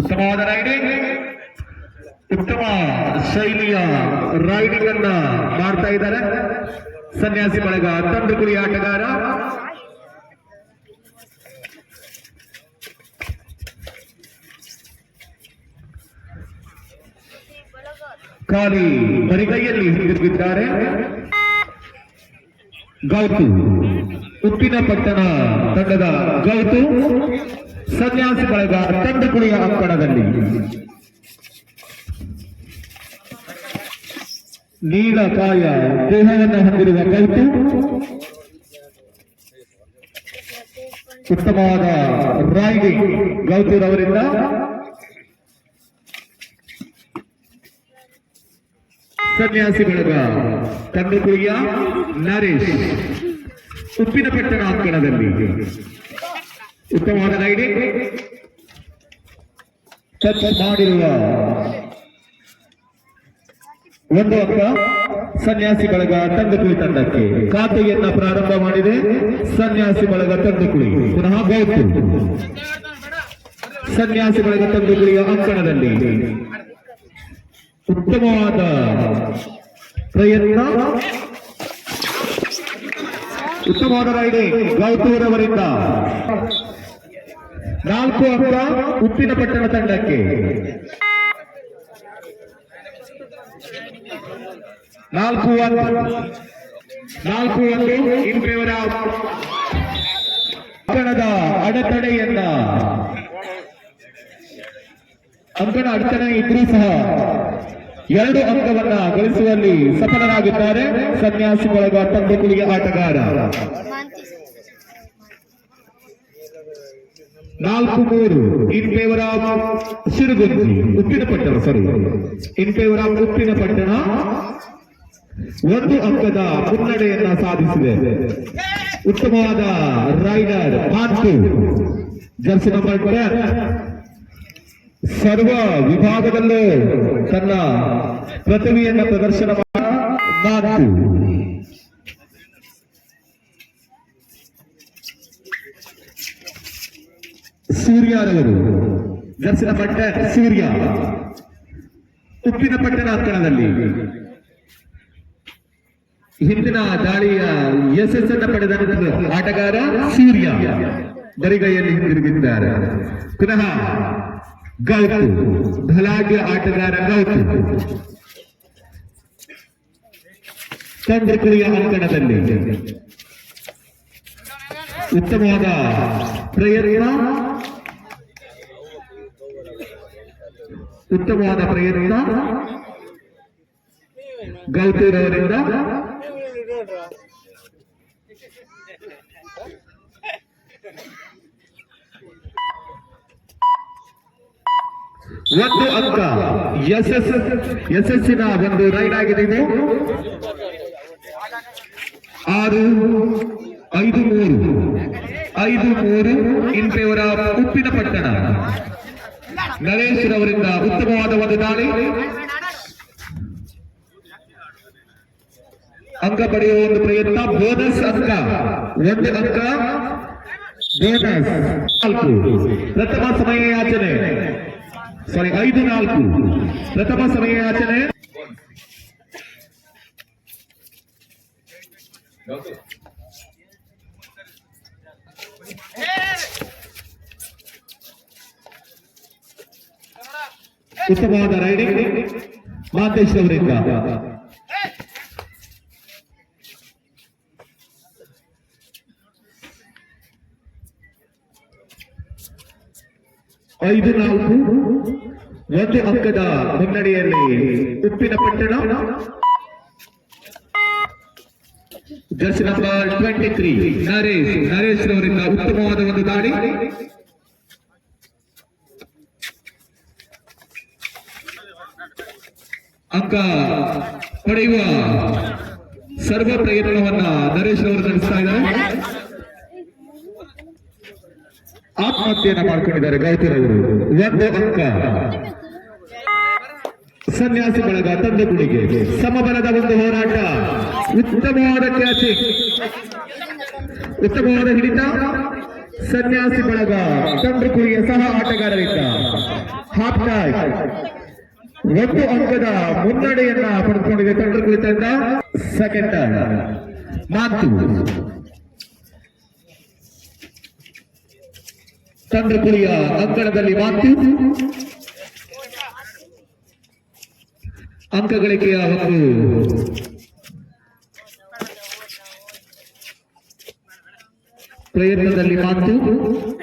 ಉತ್ತಮವಾದ ರೈಡಿಂಗ್. ಉತ್ತಮ ಶೈಲಿಯ ರೈಡಿಂಗ್ ಅನ್ನ ಮಾಡ್ತಾ ಇದ್ದಾರೆ. ಸನ್ಯಾಸಿ ಬಳಗ ತಂಡುಕುಳಿ ಆಟಗಾರ. ಖಾಲಿ ಬರಿಗೈಯಲ್ಲಿ ಹಿಂದಿರುಗಿದ್ದಾರೆ ಗೌತು. ಉಪ್ಪಿನ ಪಟ್ಟಣ ತಂಡದ ಗೌತು. ಸನ್ಯಾಸಿ ಬಳಗ ತಂಡಕುಳಿಯ ಅಂಕಣದಲ್ಲಿ ನೀಲಕಾಯ ದೇಹವನ್ನು ಹೊಂದಿರುವ ಕೈತು ಉತ್ತಮವಾದ ರೈಡಿಂಗ್ ಗೌತೂರವರಿಂದ ಸನ್ಯಾಸಿ ಬಳಗ ತಂಡುಕುಳಿಯ ನರೇಶ್. ಉಪ್ಪಿನ ಪಟ್ಟಣ ಅಂಕಣದಲ್ಲಿ ಉತ್ತಮವಾದ ರೈಡಿಂಗ್ ಟಚ್ ಮಾಡಿರುವ ಒಂದು ಅಪ್ಪ ಸನ್ಯಾಸಿ ಬಳಗ ತಂಡುಕುಳಿ ತಂಡಕ್ಕೆ. ಖಾತೆಯನ್ನ ಪ್ರಾರಂಭ ಮಾಡಿದೆ. ಸನ್ಯಾಸಿ ಬಳಗ ತಂಡುಕುಳಿ ಪುನಃ ಗೌತು ಸನ್ಯಾಸಿ ಬಳಗ ತಂಡುಕುಳಿಯ ಅಂಕಣದಲ್ಲಿ ಉತ್ತಮವಾದ ಪ್ರಯತ್ನ. ಉತ್ತಮವಾದ ರೈಡಿಂಗ್ ಗೌತೂರವರಿಂದ ನಾಲ್ಕು ಅಂಕ ಉಪ್ಪಿನ ಪಟ್ಟಣ ತಂಡಕ್ಕೆ. ನಾಲ್ಕು ಒಂದು ನಾಲ್ಕು ಒಂದು ಇನ್ ಅಂಕಣದ ಅಡೆತಡೆಯನ್ನ. ಅಂಕಣ ಅಡಚಣೆ ಇದ್ರೂ ಸಹ ಎರಡು ಅಂಕವನ್ನ ಗಳಿಸುವಲ್ಲಿ ಸಫಲರಾಗಿದ್ದಾರೆ. ಸನ್ಯಾಸಿ ಬಳಗ ತಂಡಕುಳಿಗೆ ಆಟಗಾರ. ನಾಲ್ಕು ಮೂರು ಇನ್ ಫೇವರ್ ಆಫ್ ಸಿರುಗುಂಜಿ ಉಪ್ಪಿನ ಪಟ್ಟಣ ಸರಿ ಇನ್ ಫೇವರ್ ಆಫ್ ಉಪ್ಪಿನ ಪಟ್ಟಣ ಒಂದು ಅಂಕದ ಮುನ್ನಡೆಯನ್ನ ಸಾಧಿಸಿದೆ. ಉತ್ತಮವಾದ ರೈಡರ್ ಮಾತು ಜರ್ಸಿ ನಂಬರ್ ಟ್ವೆಲ್ ಸರ್ವ ವಿಭಾಗದಲ್ಲೂ ತನ್ನ ಪ್ರತಿಭೆಯನ್ನ ಪ್ರದರ್ಶನ ಮಾಡ ಸೂರ್ಯರವರು ದರ್ಶನ ಪಟ್ಟ ಸೂರ್ಯ ಉಪ್ಪಿನ ಪಟ್ಟಣ ಅಂಕಣದಲ್ಲಿ ಹಿಂದಿನ ದಾಳಿಯ ಯಶಸ್ಸನ್ನು ಪಡೆದ ಆಟಗಾರ ಸೂರ್ಯ ಬರಿಗೈಯಲ್ಲಿ ಹಿಂದಿರುಗಿದ್ದಾರೆ. ಪುನಃ ಗೌತು ಧಲಾಗ್ಯ ಆಟಗಾರ ಗೌತು. ಚಂದ್ರಕುರಿಯ ಅಂಕಣದಲ್ಲಿ. ಉತ್ತಮವಾದ ಪ್ರಯತ್ನ ಉತ್ತಮವಾದ ಪ್ರಯತ್ನ ಗೌತೂರವರಿಂದ ಒಂದು ಅಂಕ ಯಶಸ್ ಯಶಸ್ಸಿನ ಒಂದು ರೈಡ್ ಆಗಿದೆ ಇದು ಆರು ಐದು ಮೂರು ಐದು ಮೂರು ಇನ್ ಫೇವರ್ ಆಫ್ ಉಪ್ಪಿನ ಪಟ್ಟಣ ನರೇಶ್ ರವರಿಂದ ಉತ್ತಮವಾದ ಒಂದು ದಾಳಿ. ಅಂಕ ಪಡೆಯುವ ಒಂದು ಪ್ರಯತ್ನ. ಬೋನಸ್ ಅಂಕ. ಒಂದು ಅಂಕ. ಬೋನಸ್ ನಾಲ್ಕು. ಪ್ರಥಮ ಸಮಯ ಯಾಚನೆ. ಸಾರಿ ಐದು, ನಾಲ್ಕು. ಪ್ರಥಮ ಸಮಯ ಯಾಚನೆ. ಉತ್ತಮವಾದ ರೈಡಿಂಗ್ ಮಾತೇಶ್ ಅವರಿಂದ. ಐದು ನಾಲ್ಕು. ಒಂದು ಅಂಕದ ಮುನ್ನಡೆಯಲ್ಲಿ Uppinapattana. Jersey number twenty three Naresh Naresh ಅವರಿಂದ ಉತ್ತಮವಾದ ಒಂದು ದಾಳಿ ಅಂಕ ಪಡೆಯುವ ಸರ್ವ ಪ್ರಯತ್ನವನ್ನ ನರೇಶ್ ಅವರು ನಡೆಸ್ತಾ ಇದ್ದಾರೆ. ಆತ್ಮಹತ್ಯೆಯನ್ನ ಮಾಡ್ಕೊಂಡಿದ್ದಾರೆ ಗಾಯತ್ರಿಯವರು ಒಂದು ಅಂಕ ಸನ್ಯಾಸಿ ಬಳಗ ತಂದೆಗುಳಿಗೆ ಸಮಬಲದ ಒಂದು ಹೋರಾಟ. ಉತ್ತಮವಾದ ಕ್ಯಾಚಿಂಗ್ ಉತ್ತಮವಾದ ಹಿಡಿತ. ಸನ್ಯಾಸಿ ಬಳಗ ಚಂದ್ರಕುಳಿಯ ಸಹ ಆಟಗಾರರಿಂದ ಹಾಫ್ ಒಂದು ಅಂಕದ ಮುನ್ನಡೆಯನ್ನ ಪಡೆದುಕೊಂಡಿದೆ ತಂಡ ಕುರಿತಂತ ಸೆಕೆಂಡ್ ಮಾತು. ಚಂದ್ರಕುಳಿಯ ಅಂಕಣದಲ್ಲಿ ಮಾತು. ಅಂಕ ಗಳಿಕೆಯ ಒಂದು ಪ್ರಯತ್ನದಲ್ಲಿ ಮಾತು.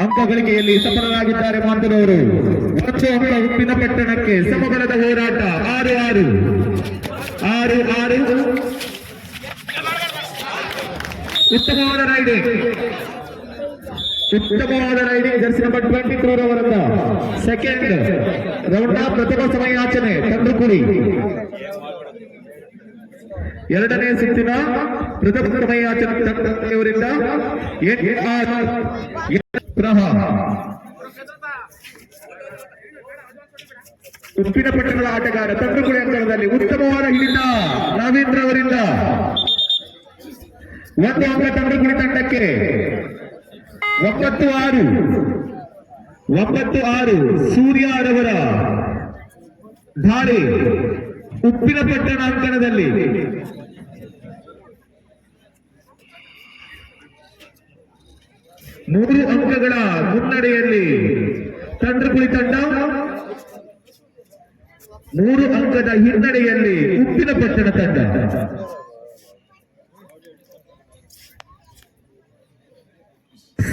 ಅಂಕ ಗಳಿಕೆಯಲ್ಲಿ ಸಫಲರಾಗಿದ್ದಾರೆ ಒಂದು ಅಂಕ ಉಪ್ಪಿನ ಪಟ್ಟಣಕ್ಕೆ ಸಮಬಲದ ಹೋರಾಟ. ಆರು ಆರು. ಆರು ಆರು. ಉತ್ತಮವಾದ ರೈಡಿಂಗ್ ಉತ್ತಮವಾದ ರೈಡಿಂಗ್ ಜರ್ಸಿ ನಂಬರ್ ಟ್ವೆಂಟಿ ಕ್ರೋರ್ ಅವರಿಂದ ಸೆಕೆಂಡ್ ರೌಂಡ್ ಪ್ರಥಮ ಸಮಯಾಚನೆ ತಂದ್ರುಕುಳಿ ಎರಡನೇ ಸುತ್ತಿನ ಪ್ರಥಮ ಸಮಯಾಚನೆ ತಂದೆಯವರಿಂದ ಪ್ರಹಾರ ಉಪ್ಪಿನ ಪಟ್ಟಣದ ಆಟಗಾರ ತಂದ್ರುಕುಳಿ ಅಂಕಣದಲ್ಲಿ ಉತ್ತಮವಾದ ಹಿಡಿತ ರಾವೇಂದ್ರ ಅವರಿಂದ. ಒಂದು ಅಂಕ ತಂದ್ರುಕುಳಿ ತಂಡಕ್ಕೆ. ಒಂಬತ್ತು ಆರು. ಒಪ್ಪತ್ತು ಆರು ಸೂರ್ಯರವರ ದಾಳಿ ಉಪ್ಪಿನ ಪಟ್ಟಣ ಅಂಕಣದಲ್ಲಿ. ಮೂರು ಅಂಕಗಳ ಮುನ್ನಡೆಯಲ್ಲಿ ಚಂದ್ರಪುರಿ ತಂಡ. ಮೂರು ಅಂಕದ ಹಿನ್ನಡೆಯಲ್ಲಿ ಉಪ್ಪಿನ ಪಟ್ಟಣ ತಂಡ.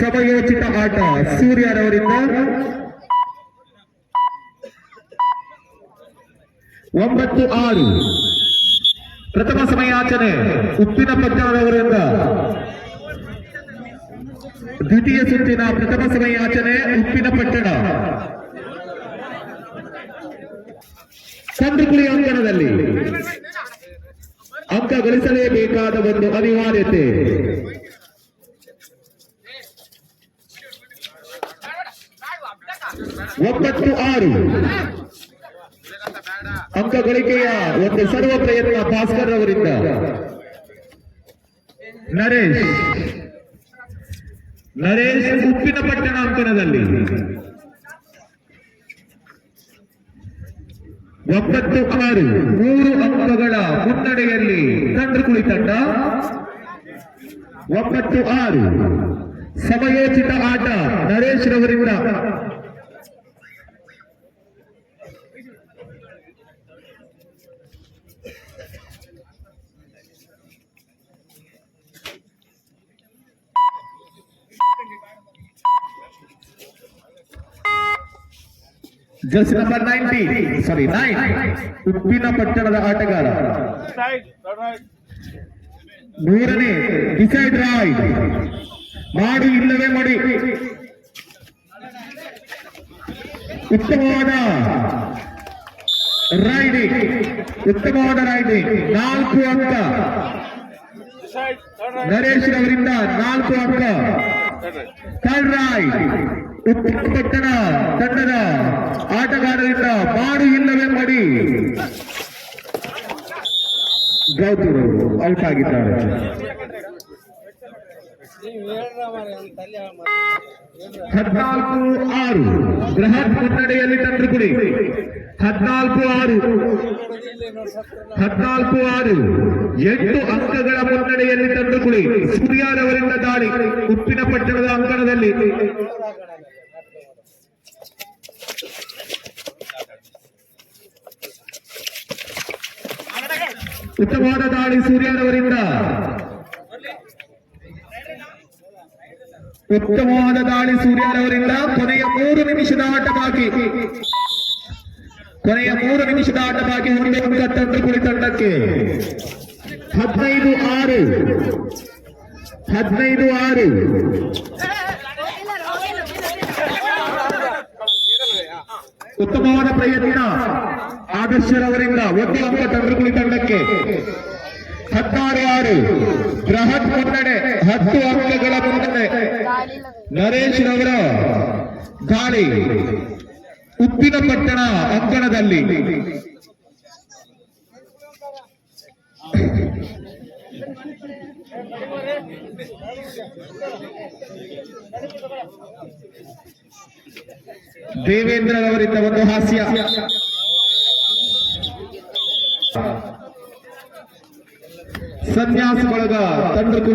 ಸಮಯೋಚಿತ ಆಟ. ಸೂರ್ಯರವರಿಂದ ಒಂಬತ್ತು ಆರು. ಪ್ರಥಮ ಸಮಯಾಚನೆ ಉಪ್ಪಿನ ಪಟ್ಟಣದವರಿಂದ ದ್ವಿತೀಯ ಸುತ್ತಿನ ಪ್ರಥಮ ಸಮಯಾಚನೆ ಉಪ್ಪಿನ ಪಟ್ಟಣ. ಚಂದ್ರಕುಳಿ ಅಂಕಣದಲ್ಲಿ ಅಂಕ ಗಳಿಸಲೇಬೇಕಾದ ಒಂದು ಅನಿವಾರ್ಯತೆ. ಒಂಬತ್ತು ಆರು. ಅಂಕ ಗಳಿಕೆಯ ಒಂದು ಸರ್ವ ಪ್ರಯತ್ನ ಭಾಸ್ಕರ್ ಅವರಿಂದ. ನರೇಶ್. ನರೇಶ್ ಉಪ್ಪಿನ ಪಟ್ಟಣ ಅಂಕಣದಲ್ಲಿ. ಒಂಬತ್ತು ಆರು. ಮೂರು ಅಂಕಗಳ ಮುನ್ನಡೆಯಲ್ಲಿ ಕಂಡು ತಂಡ ಒಂಬತ್ತು ಆರು. ಸಮಯೋಚಿತ ಆಟ Naresh ರವರಿಂದ. Jersey number ninety sorry nine ಉಪ್ಪಿನ ಪಟ್ಟಣದ ಆಟಗಾರ. ಮೂರನೇ ಡಿಸೈಡ್ ರಾಯ್ ಮಾಡಿ ಇಲ್ಲವೇ ಮಾಡಿ. ಉತ್ತಮವಾದ ರೈಡಿಂಗ್ ಉತ್ತಮವಾದ ರೈಡಿಂಗ್ ನಾಲ್ಕು ಅಂಕ. ನರೇಶ್ ಅವರಿಂದ ನಾಲ್ಕು ಅಂಕ. ಥರ್ಡ್ ರೈಡ್ ಉಪ್ಪಿನ ಪಟ್ಟಣ ತಂಡದ ಆಟಗಾರರಿಂದ ಮಾಡು ಇಲ್ಲವೇ ಮಾಡಿ ಗೌತಮ್ ಔಟ್ ಆಗಿದ್ದಾರೆ ಹದಿನಾಲ್ಕು ಆರು, ಬೃಹತ್ ಮುನ್ನಡೆಯಲ್ಲಿ ತಂದ್ರುಕುಡಿ ಹದಿನಾಲ್ಕು ಆರು ಹದಿನಾಲ್ಕು ಆರು, ಎಂಟು ಅಂಕಗಳ ಮುನ್ನಡೆಯಲ್ಲಿ ತಂದ್ರುಕುಡಿ ಸೂರ್ಯರವರಿಂದ ದಾಳಿ. ಉಪ್ಪಿನ ಪಟ್ಟಣದ ಅಂಕಣದಲ್ಲಿ ಉತ್ತಮವಾದ ದಾಳಿ ಸೂರ್ಯನವರಿಂದ ಉತ್ತಮವಾದ ದಾಳಿ ಸೂರ್ಯನವರಿಂದ ಕೊನೆಯ ಮೂರು ನಿಮಿಷದ ಆಟ ಬಾಕಿ. ಕೊನೆಯ ಮೂರು ನಿಮಿಷದ ಆಟ ಬಾಕಿ. ಹೊಂದಿರುವಂತಹ ತಂದ್ರುಕುಳಿ ತಂಡಕ್ಕೆ ಹದಿನೈದು ಆರು. ಹದಿನೈದು ಆರು. ಉತ್ತಮವಾದ ಪ್ರಯತ್ನ. ಆದರ್ಶರವರಿಂದ ಒಂದು ಅಂಕ ತಂದ್ರುಕುಳಿ ತಂಡಕ್ಕೆ. ಹದಿನಾರು ಆರು. ಬೃಹತ್ ಮುನ್ನಡೆ. ಹತ್ತು ಅಂಕಗಳ ಮುನ್ನಡೆ. ನರೇಶ್ ರವರ ಗಾಳಿ. ಉಪ್ಪಿನ ಪಟ್ಟಣ ಅಂಕಣದಲ್ಲಿ. ದೇವೇಂದ್ರ ಅವರಿಂದ ಒಂದು ಹಾಸ್ಯ. ಸನ್ಯಾಸ ಬಳಗ ತಂಡ ಕುಡಿ